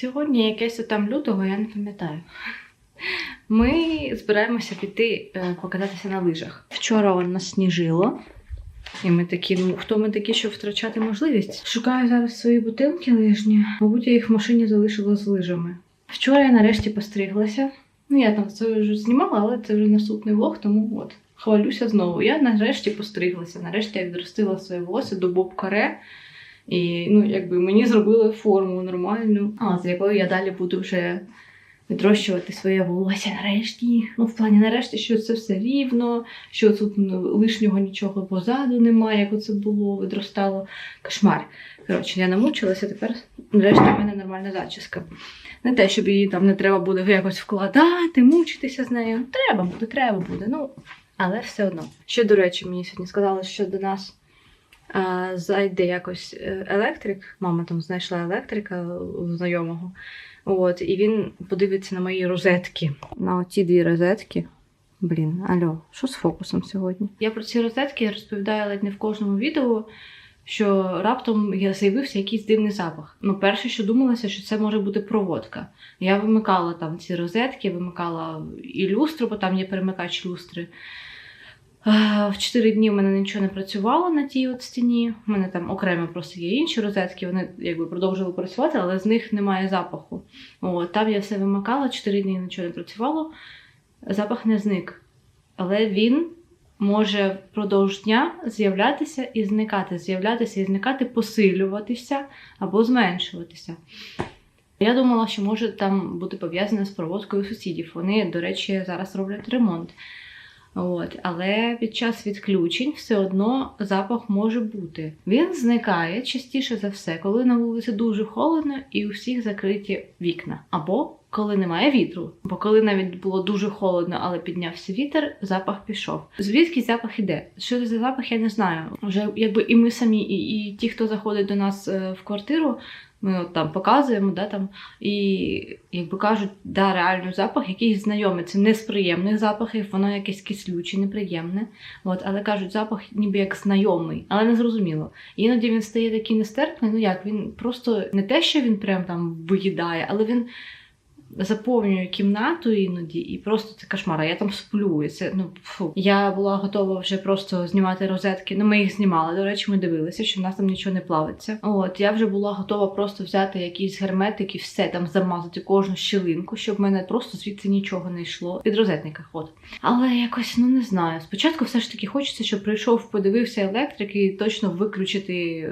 Сьогодні якесь там лютого, я не пам'ятаю. Ми збираємося піти е, покататися на лижах. Вчора воно сніжило. І ми такі, ну хто ми такі, щоб втрачати можливість? Шукаю зараз свої бутилки лижні. Мабуть, я їх в машині залишила з лижами. Вчора я нарешті постриглася. Ну, я там це вже знімала, але це вже наступний влог, тому от. Хвалюся знову. Я нарешті постриглася. Нарешті я відростила своє волосся до боб-каре. І ну, якби мені зробили форму нормальну, а з якою я далі буду вже відрощувати своє волосся нарешті. Ну, в плані нарешті, що це все рівно, що тут ну, лишнього нічого позаду немає, як оце було, відростало. Кошмар. Коротше, я намучилася, тепер нарешті в мене нормальна зачіска. Не те, щоб її там не треба буде якось вкладати, мучитися з нею. Треба буде, треба буде. Ну, але все одно. Ще, до речі, мені сьогодні сказали, що до нас зайде якось е, електрик. Мама там знайшла електрика знайомого. От, і він подивиться на мої розетки. На оці дві розетки. Блін, алло, що з фокусом сьогодні? Я про ці розетки розповідаю ледь не в кожному відео, що раптом я з'явився якийсь дивний запах. Ну, перше, що думалося, що це може бути проводка. Я вимикала там ці розетки, вимикала і люстру, бо там є перемикач люстри. В 4 дні в мене нічого не працювало на тій от стіні. У мене там окремо просто є інші розетки, вони якби продовжували працювати, але з них немає запаху. От, там я все вимикала, 4 дні нічого не працювало, запах не зник. Але він може впродовж дня з'являтися і зникати, з'являтися і зникати, посилюватися або зменшуватися. Я думала, що може там бути пов'язане з проводкою сусідів. Вони, до речі, зараз роблять ремонт. От, але під час відключень все одно запах може бути. Він зникає частіше за все, коли на вулиці дуже холодно і у всіх закриті вікна. Або коли немає вітру. Бо коли навіть було дуже холодно, але піднявся вітер, запах пішов. Звідки запах іде? Що це за запах, я не знаю. Вже якби і ми самі, і, і ті, хто заходить до нас е, в квартиру. Ми от там показуємо, да, там, і якби кажуть, да, реально запах якийсь знайомий. Це не з приємних запахів, воно якесь кислюче, неприємне. От, але кажуть, запах ніби як знайомий, але не зрозуміло. Іноді він стає такий нестерпний, ну як він просто не те, що він прям там виїдає, але він заповнює кімнату іноді, і просто це кошмар. Я там сплю. І це ну фу. Я була готова вже просто знімати розетки. Ну, ми їх знімали. До речі, ми дивилися, що в нас там нічого не плавиться. От я вже була готова просто взяти якісь герметики, все там замазати кожну щілинку, щоб в мене просто звідси нічого не йшло. Під розетниках, от. Але якось ну не знаю. Спочатку все ж таки хочеться, щоб прийшов, подивився електрик і точно виключити.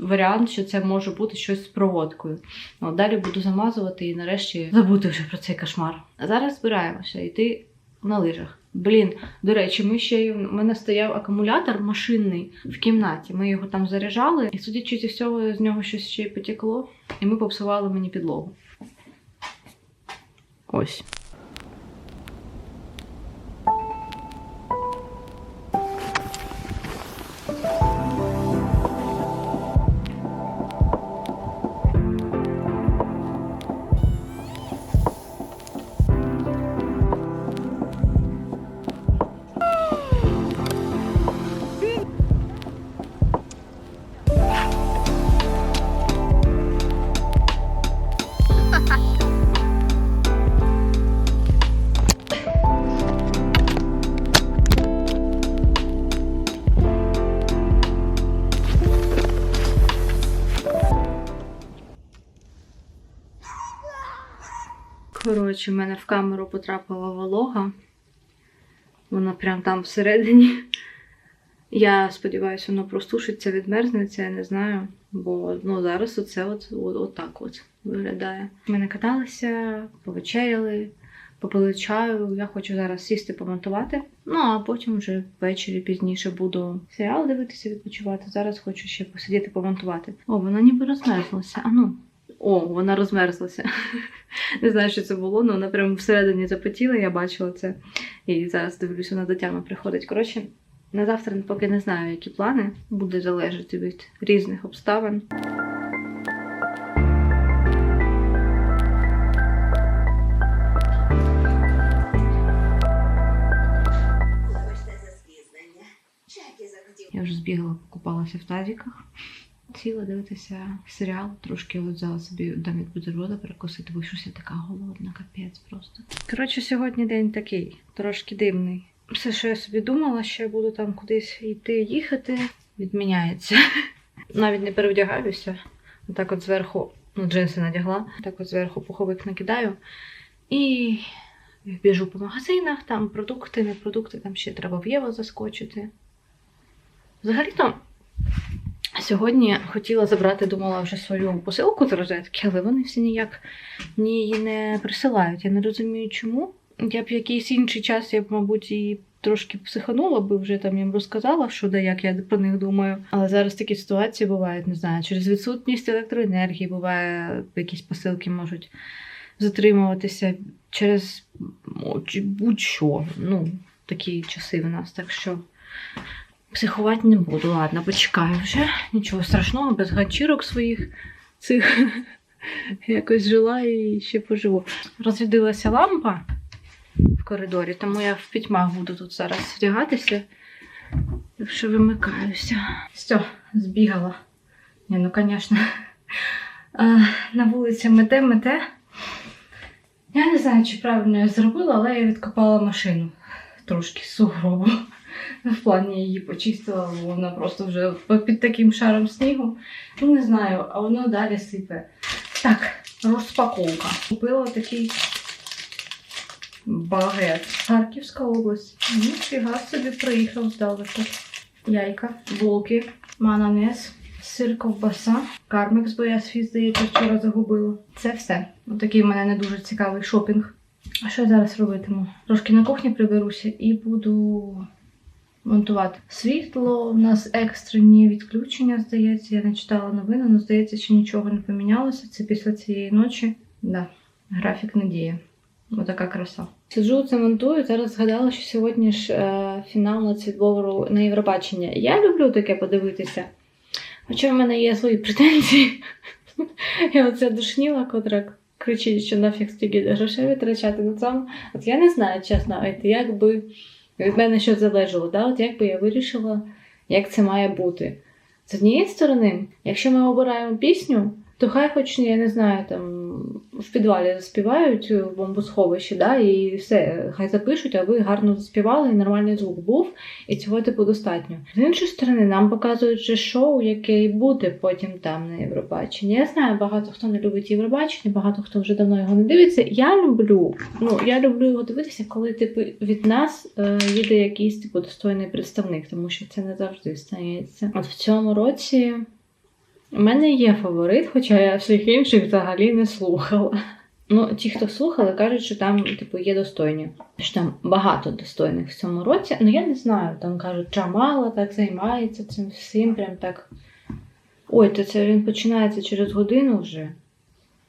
Варіант, що це може бути щось з проводкою. От, далі буду замазувати і нарешті забути вже про цей кошмар. А зараз збираємося йти на лижах. Блін, до речі, ми ще у мене стояв акумулятор машинний в кімнаті. Ми його там заряджали, і судячи зі всього, з нього щось ще й потекло, і ми попсували мені підлогу. Ось. Коротше, в мене в камеру потрапила волога. Вона прям там всередині. Я сподіваюся, воно простушиться, відмерзнеться, я не знаю. Бо ну, зараз оце от, от, от так от виглядає. Ми не каталися, повечеряли, попили чаю. Я хочу зараз сісти помонтувати. Ну а потім вже ввечері пізніше буду серіал дивитися, відпочивати. Зараз хочу ще посидіти помонтувати. О, вона ніби розмерзлася. А ну. О, вона розмерзлася. Не знаю, що це було, але вона прямо всередині запотіла, я бачила це. І зараз дивлюся, вона до тями приходить. Коротше, на завтра поки не знаю, які плани. Буде залежати від різних обставин. Я вже збігала, покупалася в тазіках. Сіла дивитися серіал, трошки от взяла собі дам від бутерброда перекусити, бо щось я така голодна, капець просто. Коротше, сьогодні день такий, трошки дивний. Все, що я собі думала, що я буду там кудись йти їхати, відміняється. Навіть не перевдягаюся. Отак от зверху, ну, джинси надягла, так от зверху пуховик накидаю. І біжу по магазинах, там продукти, не продукти, там ще треба в Єво заскочити. Взагалі-то сьогодні хотіла забрати, думала вже свою посилку з розетки, але вони всі ніяк мені її не присилають. Я не розумію, чому. Я б якийсь інший час, я б, мабуть, і трошки психанула би вже там їм розказала, що де як я про них думаю. Але зараз такі ситуації бувають, не знаю, через відсутність електроенергії буває, якісь посилки можуть затримуватися через будь-що. Ну, такі часи в нас. Так що психувати не буду. Ладно, почекаю вже. Нічого страшного, без ганчірок своїх цих якось жила і ще поживу. Розрядилася лампа в коридорі, тому я в пітьмах буду тут зараз вдягатися. Так що вимикаюся. Все, збігала. Ні, ну, звісно, на вулиці мете, мете. Я не знаю, чи правильно я зробила, але я відкопала машину трошки з сугробу. В плані її почистила, бо вона просто вже під таким шаром снігу. Ну, не знаю, а воно далі сипе. Так, розпаковка. Купила такий багет. Харківська область. Ну, фіга собі приїхав здалеку. Яйка, булки, мананес, сир ковбаса, кармекс, бо я свій, здається, вчора загубила. Це все. Отакий в мене не дуже цікавий шопінг. А що я зараз робитиму? Трошки на кухні приберуся і буду монтувати. Світло, у нас екстрені відключення, здається. Я не читала новини, але здається, що нічого не помінялося. Це після цієї ночі. Да, графік не. Отака краса. Сиджу це монтую. Зараз згадала, що сьогодні ж е, фінал нацвідбору на Євробачення. Я люблю таке подивитися. Хоча в мене є свої претензії. Я оця душніла, котра кричить, що нафіг стільки грошей витрачати на цьому. От я не знаю, чесно, якби від мене щось залежало, да? от як би я вирішила, як це має бути. З однієї сторони, якщо ми обираємо пісню, то хай хоч, я не знаю, там в підвалі заспівають в бомбосховищі, да, і все, хай запишуть, а ви гарно заспівали, і нормальний звук був, і цього типу достатньо. З іншої сторони, нам показують же шоу, яке буде потім там на Євробаченні. Я знаю, багато хто не любить Євробачення, багато хто вже давно його не дивиться. Я люблю, ну я люблю його дивитися, коли типу від нас е, їде якийсь типу достойний представник, тому що це не завжди стається. От в цьому році. У мене є фаворит, хоча я всіх інших взагалі не слухала. Ну, ті, хто слухали, кажуть, що там, типу, є достойні. Що там багато достойних в цьому році. Ну, я не знаю, там кажуть, Джамала так займається цим всім, прям так. Ой, то це він починається через годину вже.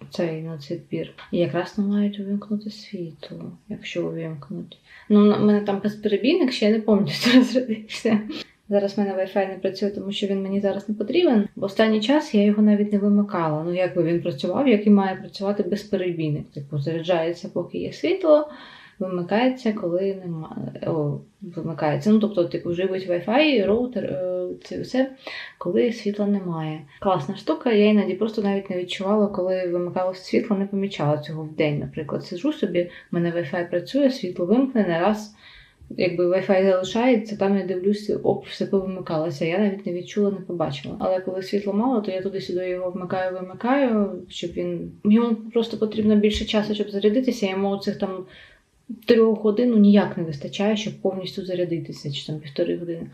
Цей нацвідбір. І якраз не мають увімкнути світло, якщо увімкнуть. Ну, у мене там безперебійник, ще я не пам'ятаю, розрядився. Зараз в мене Wi-Fi не працює, тому що він мені зараз не потрібен. Бо останній час я його навіть не вимикала. Ну, як би він працював, як і має працювати безперебійник. Типу, заряджається, поки є світло, вимикається, коли немає. О, вимикається. Ну, тобто, типу, живить Wi-Fi, роутер, е, це все, коли світла немає. Класна штука, я іноді просто навіть не відчувала, коли вимикалося світло, не помічала цього в день. Наприклад, сижу собі, в мене Wi-Fi працює, світло вимкнене раз якби Wi-Fi залишається, там я дивлюся, оп, все повимикалося. Я навіть не відчула, не побачила. Але коли світло мало, то я туди-сюди його вмикаю, вимикаю, щоб він. Йому просто потрібно більше часу, щоб зарядитися. Йому цих там трьох годин ніяк не вистачає, щоб повністю зарядитися, чи там півтори години.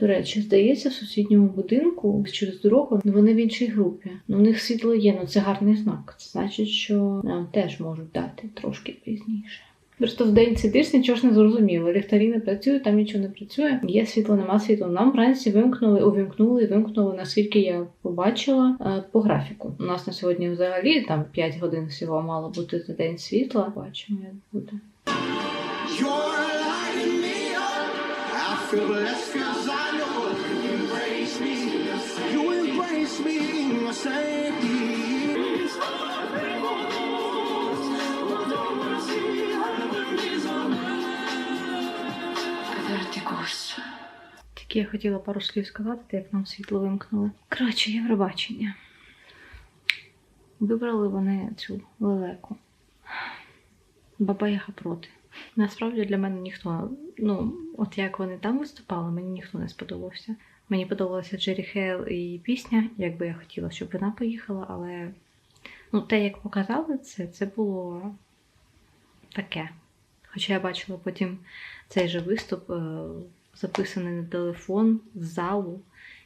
До речі, здається, в сусідньому будинку через дорогу вони в іншій групі. Ну, у них світло є, ну це гарний знак. Це значить, що нам теж можуть дати трошки пізніше. Просто в день сидиш, нічого ж не зрозуміло. Ліхтарі не працюють, там нічого не працює. Є світло, нема світла. Нам вранці вимкнули, увімкнули вимкнули, наскільки я побачила е, по графіку. У нас на сьогодні взагалі там 5 годин всього мало бути за день світла. Бачимо, як буде. You're lighting me you embrace me. You embrace me, курс. Тільки я хотіла пару слів сказати, як нам світло вимкнули. Коротше, Євробачення. Вибрали вони цю лелеку. Баба Яга проти. Насправді для мене ніхто, ну, от як вони там виступали, мені ніхто не сподобався. Мені подобалася Джері Хейл і пісня, якби я хотіла, щоб вона поїхала, але ну, те, як показали це, це було таке. Хоча я бачила потім цей же виступ, е, записаний на телефон з залу,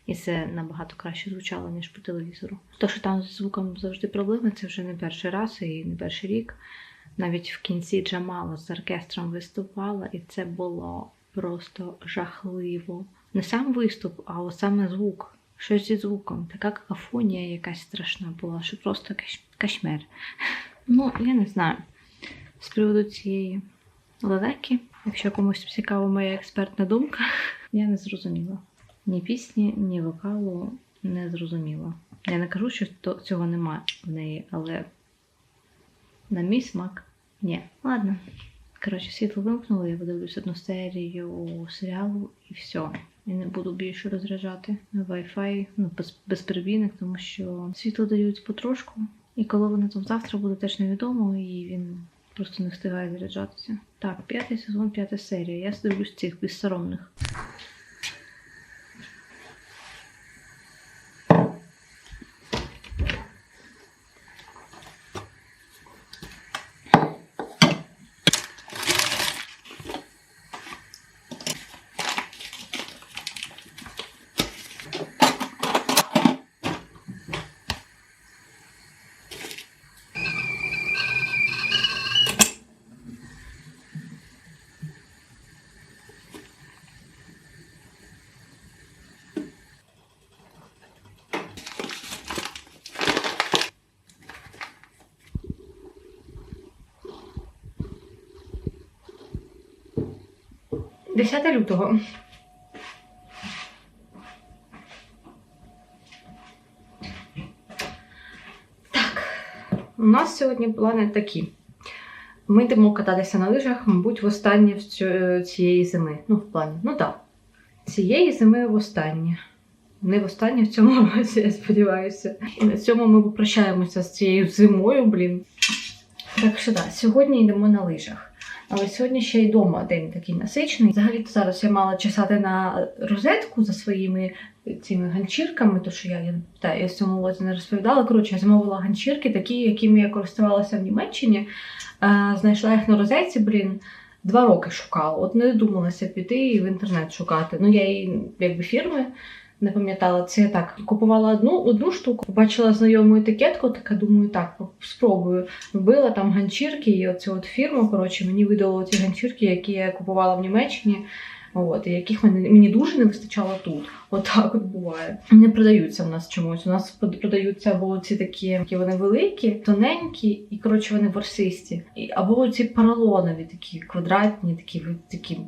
і це набагато краще звучало, ніж по телевізору. То, що там з звуком завжди проблеми, це вже не перший раз і не перший рік. Навіть в кінці Джамала з оркестром виступала, і це було просто жахливо. Не сам виступ, а саме звук. Щось зі звуком. Така какафонія якась страшна була, що просто каш... кашмер. Ну, я не знаю. З приводу цієї лелеки, якщо комусь цікава моя експертна думка, я не зрозуміла. Ні пісні, ні вокалу не зрозуміла. Я не кажу, що цього немає в неї, але на мій смак ні. Ладно. Коротше, світло вимкнуло, я подивлюсь одну серію серіалу і все. І не буду більше розряджати Wi-Fi, ну, без, безперебійник, тому що світло дають потрошку. І коли воно там завтра буде теж невідомо, і він просто не встигає заряджатися. Так, п'ятий сезон, п'ята серія. Я дивлюсь цих безсоромних. Десяте лютого. Так, у нас сьогодні плани такі. Ми йдемо кататися на лижах, мабуть, востаннє цю- цієї зими. Ну, в плані, ну так. Цієї зими востаннє. Не востаннє в цьому році, я сподіваюся. І на цьому ми попрощаємося з цією зимою, блін. Так що так, сьогодні йдемо на лижах. Але сьогодні ще й вдома день такий насичений. Взагалі то зараз я мала чесати на розетку за своїми цими ганчірками, то що я, я, та, я в цьому лозі не розповідала. Коротше, я замовила ганчірки, такі, якими я користувалася в Німеччині. Е, знайшла їх на розетці, блін. Два роки шукала. От не додумалася піти і в інтернет шукати. Ну, я її якби фірми не пам'ятала. Це я так купувала одну, одну штуку, побачила знайому етикетку, така думаю, так, спробую. Вбила там ганчірки, і оцю от фірму, коротше, мені видало ці ганчірки, які я купувала в Німеччині. От, яких мені, мені дуже не вистачало тут. От от буває. Не продаються в нас чомусь. У нас продаються або ці такі, які вони великі, тоненькі, і коротше вони ворсисті. І, або ці поролонові, такі квадратні, такі, такі.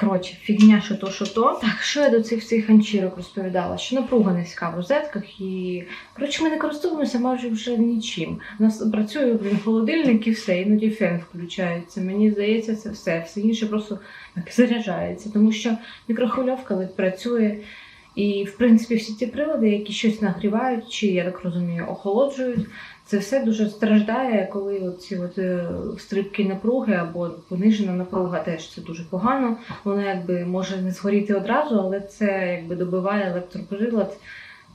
Коротше, фігня, що то, що то. Так, що я до цих всіх ганчірок розповідала? Що напруга низька в розетках і. Коротше, ми не користуємося майже вже нічим. У нас працює блін, холодильник і все, іноді фен включається. Мені здається, це все. Все інше просто так заряджається, тому що мікрохвильовка ледь працює. І, в принципі, всі ці прилади, які щось нагрівають, чи я так розумію, охолоджують, це все дуже страждає, коли оці от, е, стрибки напруги або понижена напруга теж це дуже погано. Воно якби може не згоріти одразу, але це якби добиває електроприлад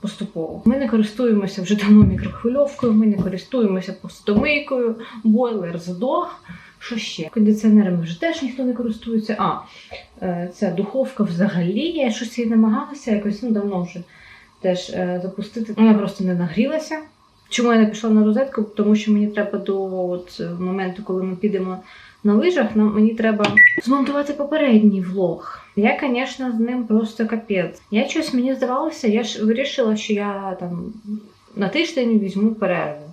поступово. Ми не користуємося вже давно мікрохвильовкою, ми не користуємося постомийкою, бойлер здох. Що ще? Кондиціонерами вже теж ніхто не користується. А, е, ця духовка взагалі, я щось її намагалася якось ну, давно вже теж е, запустити. Вона просто не нагрілася. Чому я не пішла на розетку? Тому що мені треба до от, моменту, коли ми підемо на лижах, нам мені треба змонтувати попередній влог. Я, звісно, з ним просто капець. Я щось мені здавалося, я ж вирішила, що я там на тиждень візьму перерву.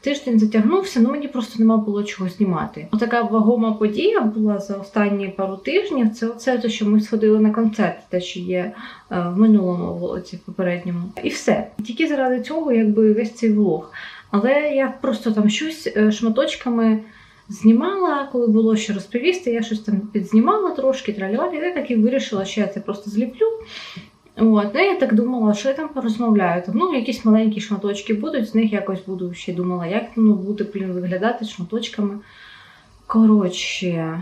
Тиждень затягнувся, ну мені просто нема було чого знімати. Така вагома подія була за останні пару тижнів. Це оце те, що ми сходили на концерт, те, що є е, в минулому влоці попередньому. І все. Тільки заради цього, якби весь цей влог. Але я просто там щось е, шматочками знімала, коли було що розповісти, я щось там підзнімала трошки, тралювати, і я так і вирішила, що я це просто зліплю. От, ну, я так думала, що я там порозмовляю. Там, ну, якісь маленькі шматочки будуть, з них якось буду ще думала, як ну, буде блін, виглядати шматочками. Коротше,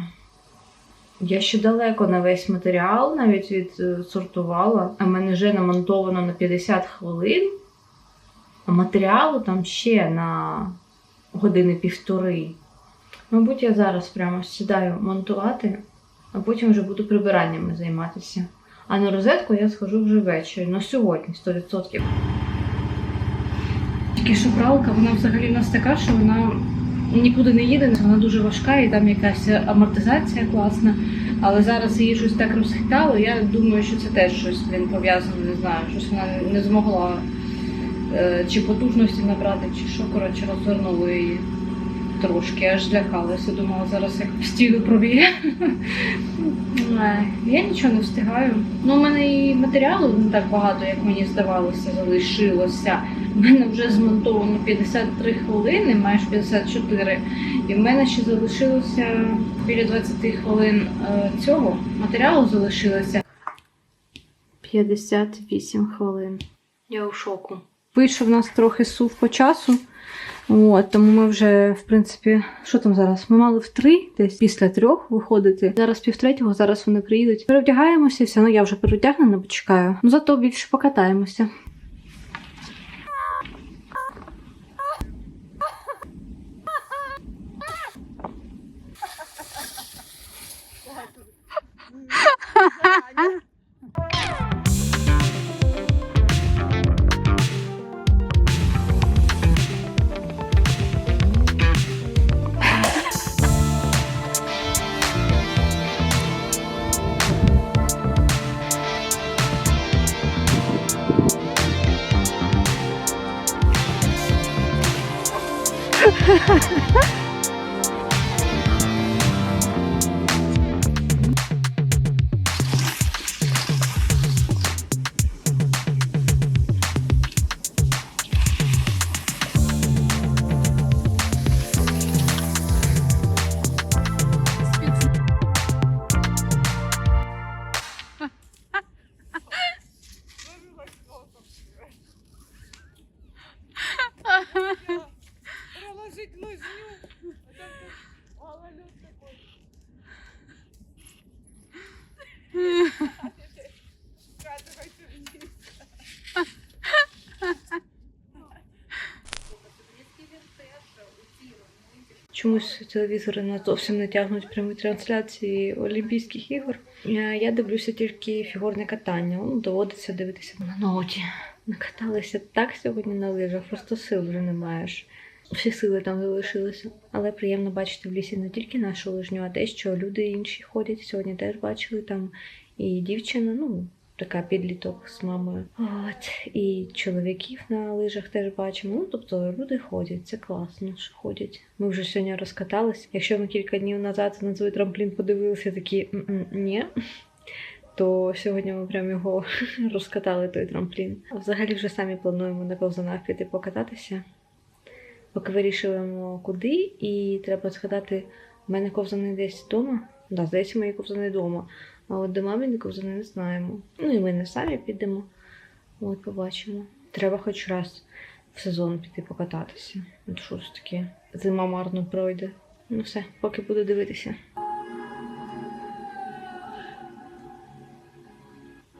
я ще далеко на весь матеріал навіть відсортувала, а в мене вже намонтовано на 50 хвилин, а матеріалу там ще на години півтори. Мабуть, я зараз прямо сідаю монтувати, а потім вже буду прибираннями займатися. А на розетку я схожу вже ввечері. Ну сьогодні 100%. Тільки що пралка, вона взагалі в нас така, що вона нікуди не їде, вона дуже важка і там якась амортизація класна. Але зараз її щось так розхитало. Я думаю, що це теж щось блін, пов'язано, не знаю, щось вона не змогла е, чи потужності набрати, чи що, коротше, розвернуло її трошки, аж злякалася. Думала, зараз як в стіну проб'є. Е, Я нічого не встигаю. Ну, у мене і матеріалу не так багато, як мені здавалося, залишилося. У мене вже змонтовано 53 хвилини, майже 54. І в мене ще залишилося біля 20 хвилин е, цього матеріалу залишилося. 58 хвилин. Я у шоку. Вийшов в нас трохи сув по часу. От, тому ми вже, в принципі, що там зараз? Ми мали в три, десь після трьох виходити. Зараз півтретього, зараз вони приїдуть. Перевдягаємося, все. Ну я вже перевдягнена, почекаю. Ну зато більше покатаємося. Чомусь телевізори нас зовсім не тягнуть прямі трансляції Олімпійських ігор. Е, Я дивлюся тільки фігурне катання. Ну, доводиться дивитися на ноті. Накаталися так сьогодні на лижах, просто сил вже не маєш. Всі сили там залишилися. Але приємно бачити в лісі не тільки нашу лижню, а те, що люди інші ходять. Сьогодні теж бачили там і дівчина, ну, така підліток з мамою. От, і чоловіків на лижах теж бачимо. Ну, тобто люди ходять, це класно, що ходять. Ми вже сьогодні розкатались. Якщо ми кілька днів назад на свій трамплін подивилися, такі ні. То сьогодні ми прям його розкатали той трамплін. А взагалі вже самі плануємо на ковзанах піти покататися. Поки вирішуємо куди, і треба згадати, в мене ковзани десь вдома. Да, здається, мої ковзани вдома. А от до мамині вже не знаємо. Ну і ми не самі підемо. От побачимо. Треба хоч раз в сезон піти покататися. От що ж таке? Зима марно пройде. Ну все, поки буду дивитися.